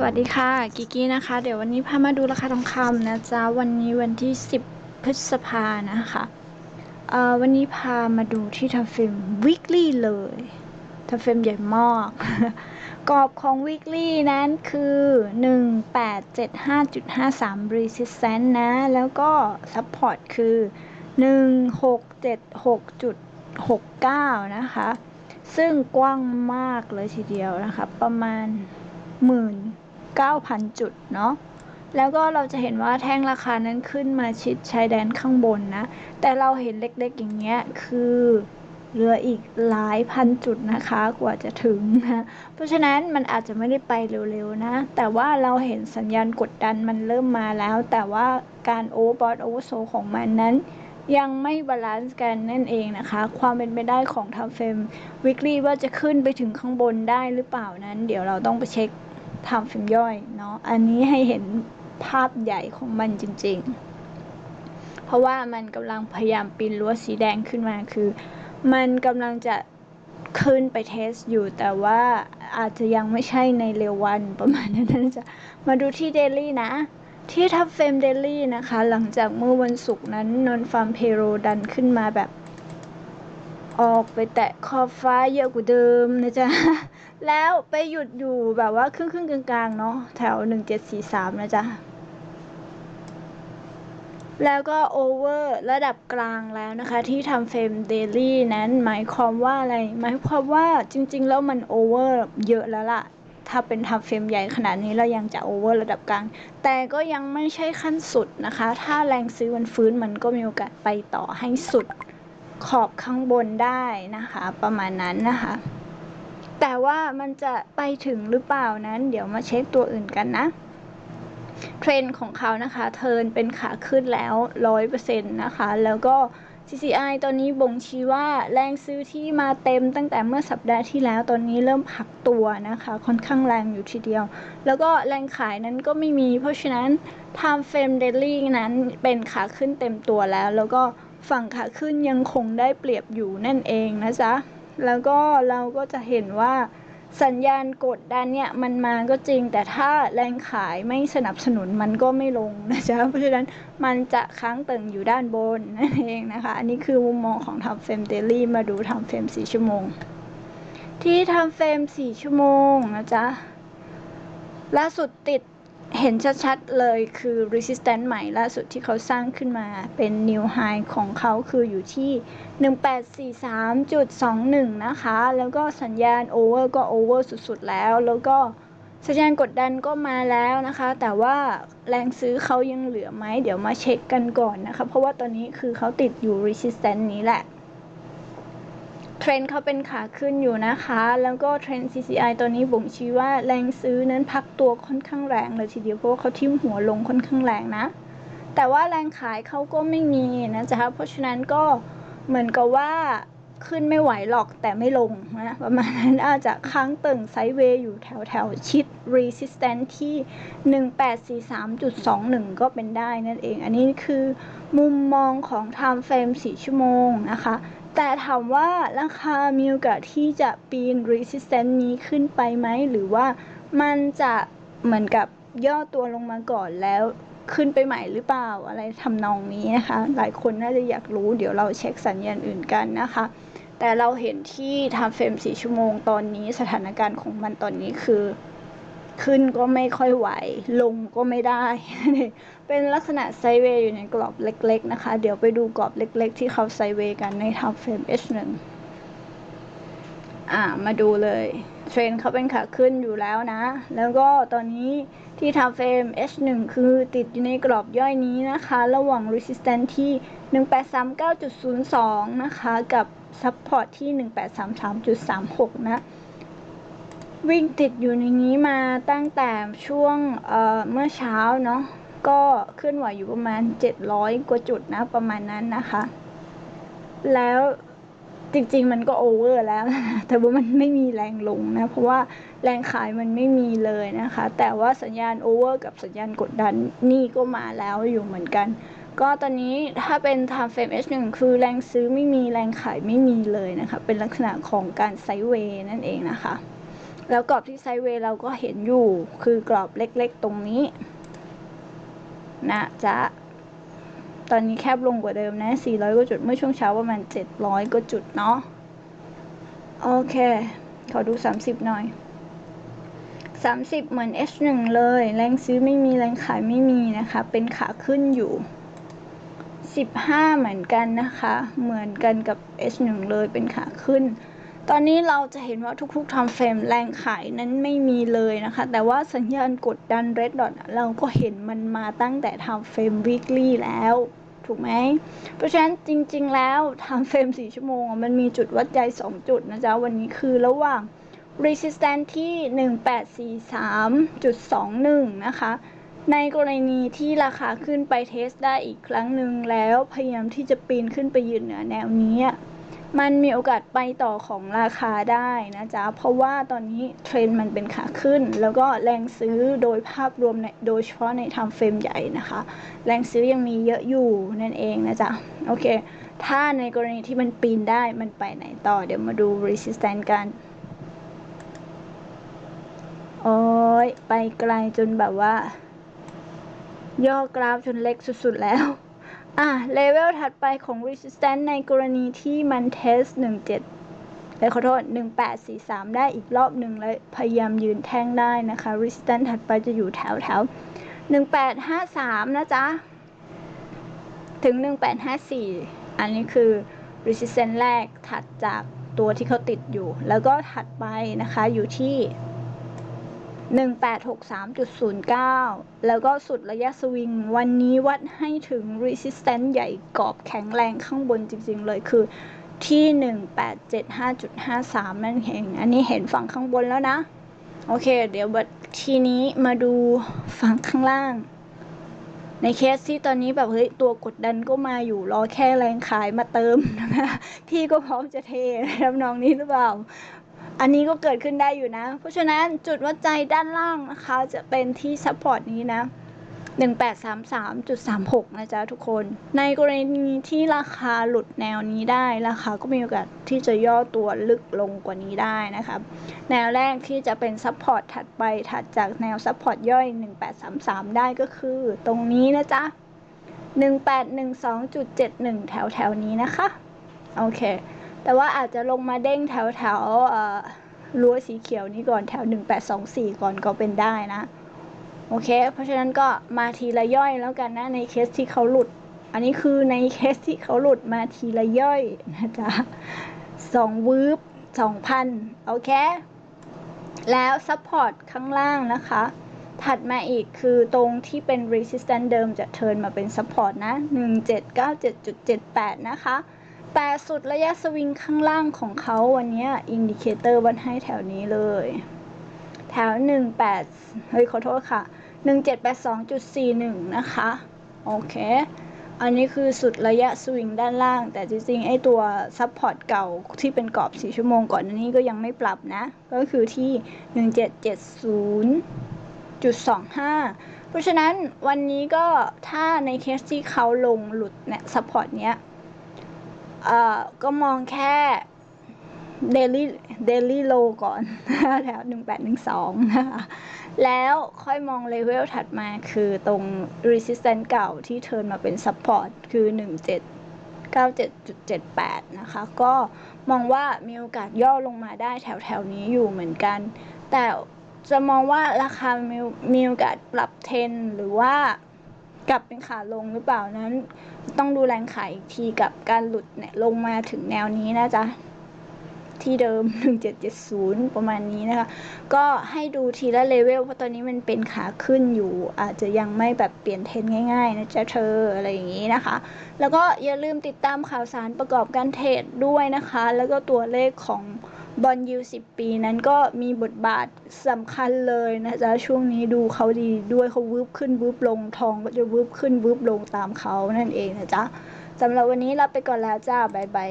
สวัสดีค่ะกิกี้นะคะ เดี๋ยววันนี้พามาดูราคาทองคำนะจ๊ะวันนี้วันที่ 10 พฤษภานะคะเอ่อวันนี้พามาดูที่ทำเฟม weekly เลยทำเฟมใหญ่มากกรอบของ weekly นั้นคือ 1875.53 resistance นะ แล้วก็ support คือ 1676.69 นะคะ ซึ่งกว้างมากเลยทีเดียวนะคะ ประมาณหมื่น 9,000 จุดเนาะแล้วก็เราจะเห็นว่าแท่งราคานั้นขึ้นมาชิดชายแดนข้างบนนะ แต่เราเห็นเล็กๆอย่างเงี้ยคือเหลืออีกหลายพันจุดนะคะกว่าจะถึงนะเพราะฉะนั้นมันอาจจะไม่ได้ไปเร็วๆนะ แต่ว่าเราเห็นสัญญาณกดดันมันเริ่มมาแล้ว แต่ว่าการโอเวอร์บอทโอเวอร์โซของมันนั้น ยังไม่บาลานซ์กันนั่นเองนะคะ ความเป็นไปได้ของทำเฟรม weekly ว่าจะขึ้นไปถึงข้างบนได้หรือเปล่านั้น เดี๋ยวเราต้องไปเช็ค ทำเฟรมย่อยเนาะอันนี้ให้เห็นภาพใหญ่ของมันจริง ๆ เพราะว่ามันกำลังพยายามปีนรั้วสีแดงขึ้นมาคือ มันกำลังจะขึ้นไปเทสอยู่แต่ว่าอาจจะยังไม่ใช่ในเร็ววันประมาณนั้นนะจะมาดูที่เดลี่นะ ที่ทับเฟมเดลี่นะคะ หลังจากเมื่อวันศุกร์นั้นนอนฟาร์มเพโรดันขึ้นมาแบบ ออกไปแตะขอบฟ้าเยอะกว่าเดิมนะจ๊ะ แล้วไปหยุดอยู่แบบว่าครึ่งครึ่งกลางๆเนาะแถว 1743 นะจ๊ะ แล้วก็โอเวอร์ระดับกลางแล้วนะคะ ที่ทำเฟรมเดลี่นั้นหมายความว่าอะไร หมายความว่าจริงๆ แล้วมันโอเวอร์เยอะแล้วล่ะ ถ้าเป็นทำเฟรมใหญ่ขนาดนี้เรายังจะโอเวอร์ระดับกลาง แต่ก็ยังไม่ใช่ขั้นสุดนะคะ ถ้าแรงซื้อมันฟื้นมันก็มีโอกาสไปต่อให้สุด ขอบข้างบนได้นะคะ ประมาณนั้นนะคะ แต่ว่ามันจะไปถึงหรือเปล่านั้น เดี๋ยวมาเช็คตัวอื่นกันนะเทรนของเขานะคะเทิร์นเป็นขาขึ้นแล้วร้อยเปอร์เซ็นต์นะคะ แล้วก็ CCI ตอนนี้บ่งชี้ว่าแรงซื้อที่มาเต็มตั้งแต่เมื่อสัปดาห์ที่แล้วตอนนี้เริ่มพักตัวนะคะ ค่อนข้างแรงอยู่ทีเดียว แล้วก็แรงขายนั้นก็ไม่มี เพราะฉะนั้น Time Frame Daily นั้นเป็นขาขึ้นเต็มตัวแล้ว แล้วก็ ฝั่งขาขึ้นยังคงได้เปรียบอยู่นั่นเองนะจ๊ะ แล้วก็เราก็จะเห็นว่าสัญญาณกดดันเนี่ยมันมาก็จริง แต่ถ้าแรงขายไม่สนับสนุนมันก็ไม่ลงนะจ๊ะ เพราะฉะนั้นมันจะค้างติ่งอยู่ด้านบนนั่นเองนะคะ อันนี้คือมุมมองของทำเฟรมเดลี่มาดูทำเฟรม4ชั่วโมง ที่ทำเฟรม4ชั่วโมงนะจ๊ะล่าสุดติด เห็นชัดๆเลยคือ resistance ใหม่ล่าสุดที่เขาสร้างขึ้นมาเป็น new high ของเขาคืออยู่ที่ 1843.21 นะคะ แล้วก็สัญญาณ over ก็ over สุดๆแล้ว แล้วก็สัญญาณกดดันก็มาแล้วนะคะ แต่ว่าแรงซื้อเขายังเหลือไหม เดี๋ยวมาเช็คกันก่อนนะคะ เพราะว่าตอนนี้คือเขาติดอยู่ resistance นี้แหละ เทรนด์เขาเป็นขาขึ้นอยู่นะคะ แล้วก็เทรนด์ CCI ตัวนี้บ่งชี้ว่าแรงซื้อนั้นพักตัวค่อนข้างแรงเลยทีเดียวเพราะว่าเขาทิ่มหัวลงค่อนข้างแรงนะ แต่ว่าแรงขายเขาก็ไม่มีนะจ๊ะเพราะฉะนั้นก็เหมือนกับว่าขึ้นไม่ไหวหรอกแต่ไม่ลงนะประมาณนั้นอาจจะค้างตึงไซด์เวย์อยู่แถวแถวชิด resistance ที่ 1843.21 ก็เป็นได้นั่นเอง อันนี้คือมุมมองของ time frame 4 ชั่วโมงนะคะ แต่ถามว่าราคามีโอกาสที่จะปีน resistance นี้ขึ้นไปไหม หรือว่ามันจะเหมือนกับย่อตัวลงมาก่อนแล้วขึ้นไปใหม่หรือเปล่าอะไรทำนองนี้นะคะ หลายคนน่าจะอยากรู้เดี๋ยวเราเช็คสัญญาณอื่นกันนะคะ แต่เราเห็นที่ทำเฟรม4ชั่วโมงตอนนี้สถานการณ์ของมันตอนนี้คือ ขึ้นก็ไม่ค่อยไหว ลงก็ไม่ได้ เป็นลักษณะไซเวย์อยู่ในกรอบเล็กๆนะคะ เดี๋ยวไปดูกรอบเล็กๆ ที่เขาไซเวย์กันในทำเฟรม H1 อ่ามาดูเลย เทรนเขาเป็นขาขึ้นอยู่แล้วนะ แล้วก็ตอนนี้ที่ทำเฟรม H1 คือติดอยู่ในกรอบย่อยนี้นะคะ ระหว่าง resistance ที่ 1839.02 นะคะ กับ support ที่ 1833.36 นะ วิ่งติดอยู่ในนี้มาตั้งแต่ช่วงเอ่อเมื่อเช้าเนาะก็เคลื่อนไหวอยู่ประมาณ 700 กว่าจุดนะประมาณนั้นนะคะ แล้วจริงๆมันก็โอเวอร์แล้วแต่ว่ามันไม่มีแรงลงนะ เพราะว่าแรงขายมันไม่มีเลยนะคะ แต่ว่าสัญญาณโอเวอร์กับสัญญาณกดดันนี่ก็มาแล้วอยู่เหมือนกัน ก็ตอนนี้ถ้าเป็น time frame H1 คือแรงซื้อไม่มีแรงขายไม่มีเลยนะคะ เป็นลักษณะของการไซด์เวย์นั่นเองนะคะ แล้วกรอบที่ไซด์เวย์เราก็เห็นอยู่คือกรอบเล็กๆตรงนี้ นะจ๊ะ ตอนนี้แคบลงกว่าเดิมนะ 400กว่าจุดเมื่อช่วงเช้าประมาณ 700กว่าจุดเนาะโอเค ขอดู 30 หน่อย 30 เหมือน H1 เลย แรงซื้อไม่มีแรงขายไม่มีนะคะ เป็นขาขึ้นอยู่ 15 เหมือนกันนะคะ เหมือนกันกับ H1 เลยเป็นขาขึ้น ตอนนี้เราจะเห็นว่าทุกๆทำเฟรมแรงขายนั้นไม่มีเลยนะคะ แต่ว่าสัญญาณกดดัน red dot เราก็เห็นมันมาตั้งแต่ทำเฟรม weekly แล้ว ถูกไหม เพราะฉะนั้นจริงๆแล้วทำเฟรม 4 ชั่วโมง มันมีจุดวัดใจ 2 จุดนะจ๊ะ วันนี้คือระหว่าง resistance ที่ 1843.21 นะคะ ในกรณีที่ราคาขึ้นไปเทสได้อีกครั้งหนึ่งแล้วพยายามที่จะปีนขึ้นไปยืนเหนือแนวนี้ มันมีโอกาสไปต่อของราคาได้นะจ๊ะ เพราะว่าตอนนี้เทรนด์มันเป็นขาขึ้น แล้วก็แรงซื้อโดยภาพรวมในโดยเฉพาะในทำเฟรมใหญ่นะคะ แรงซื้อยังมีเยอะอยู่นั่นเองนะจ๊ะ โอเค ถ้าในกรณีที่มันปีนได้มันไปไหนต่อ เดี๋ยวมาดู resistance กัน โอ้ยไปไกลจนแบบว่า ย่อกราฟจนเล็กสุดๆแล้ว อะเลเวลถัดไปของ resistance ในกรณีที่มันเทส17เอ้ยขอโทษ 1843 ได้อีกรอบหนึ่งแล้วพยายามยืนแท่งได้นะคะ resistance ถัดไปจะอยู่แถวแถว1853 นะจ๊ะ ถึง 1854 อันนี้คือ resistance แรกถัดจากตัวที่เขาติดอยู่ แล้วก็ถัดไปนะคะอยู่ที่ 1863.09 แล้วก็สุดระยะสวิง วันนี้วัดให้ถึง resistance ใหญ่กรอบแข็งแรงข้างบนจริงๆเลยคือที่ 1875.53 นั่นเอง อันนี้เห็นฝั่งข้างบนแล้วนะ โอเค เดี๋ยวบัดทีนี้มาดูฝั่งข้างล่าง ในเคสที่ตอนนี้แบบเฮ้ยตัวกดดันก็มาอยู่รอแค่แรงขายมาเติมนะคะพี่ก็พร้อมจะเททำนองนี้หรือเปล่า อันนี้ก็เกิดขึ้นได้อยู่นะ เพราะฉะนั้นจุดวัดใจด้านล่างนะคะ จะเป็นที่ซัพพอร์ตนี้นะ1833.36 นะจ๊ะทุกคน ในกรณีที่ราคาหลุดแนวนี้ได้ ราคาก็มีโอกาสที่จะย่อตัวลึกลงกว่านี้ได้นะครับแนวแรกที่จะเป็นซัพพอร์ตถัดไปถัดจากแนวซัพพอร์ตย่อย 1833 ได้ก็คือตรงนี้นะจ๊ะ 1812.71 แถวแถวๆนี้นะคะ โอเค แต่ว่าอาจจะลงมาเด้งแถวแถวรั้วสีเขียวนี้ก่อนแถว 1824 ก่อนก็เป็นได้นะ โอเค เพราะฉะนั้นก็มาทีละย่อยแล้วกันนะ ในเคสที่เขาหลุด อันนี้คือในเคสที่เขาหลุดมาทีละย่อยนะจ๊ะสองวืบสองพันโอเค แล้วซัพพอร์ตข้างล่างนะคะ ถัดมาอีกคือตรงที่เป็น resistance เดิมจะเทิร์นมาเป็น support นะ 1797.78 นะคะ แต่สุดระยะสวิงข้างล่างของเขาวันนี้อินดิเคเตอร์วัดให้แถวนี้เลย แถว 18 เฮ้ย ขอโทษค่ะ 1782.41 นะคะ โอเค อันนี้คือสุดระยะสวิงด้านล่าง แต่จริงๆ ไอตัวซัพพอร์ตเก่าที่เป็นกรอบ 4 ชั่วโมงก่อนอันนี้ก็ยังไม่ปรับนะ ก็คือที่ 1770.25 เพราะฉะนั้นวันนี้ก็ถ้าในเคสที่เขาลงหลุดเนี่ยซัพพอร์ตเนี้ย เอ่อก็มองแค่ daily daily low ก่อน แถว1812นะคะแล้วค่อยมองเลเวลถัดมาคือตรง resistance เก่าที่เทิร์นมาเป็น support คือ 1797.78 นะคะ ก็มองว่ามีโอกาสย่อลงมาได้แถวแถวๆนี้อยู่เหมือนกัน แต่จะมองว่าราคามีมีโอกาสปรับเทนหรือว่า กลับเป็นขาลงหรือเปล่านั้น ต้องดูแรงขายอีกทีกับการหลุดเนี่ยลงมาถึงแนวนี้นะจ๊ะที่เดิม 1770 ประมาณนี้นะคะ ก็ให้ดูทีละเลเวลเพราะตอนนี้มันเป็นขาขึ้นอยู่ อาจจะยังไม่แบบเปลี่ยนเทรนง่ายๆ นะจ๊ะเธออะไรอย่างนี้นะคะ แล้วก็อย่าลืมติดตามข่าวสารประกอบการเทรดด้วยนะคะ แล้วก็ตัวเลขของ บอลยูสิบปีนั้นก็มีบทบาทสำคัญเลยนะจ๊ะ ช่วงนี้ดูเขาดีด้วยเขาวืบขึ้นวืบลงทองก็จะวืบขึ้นวืบลงตามเขานั่นเองนะจ๊ะสำหรับวันนี้ลาไปก่อนแล้วจ้า บ๊ายบาย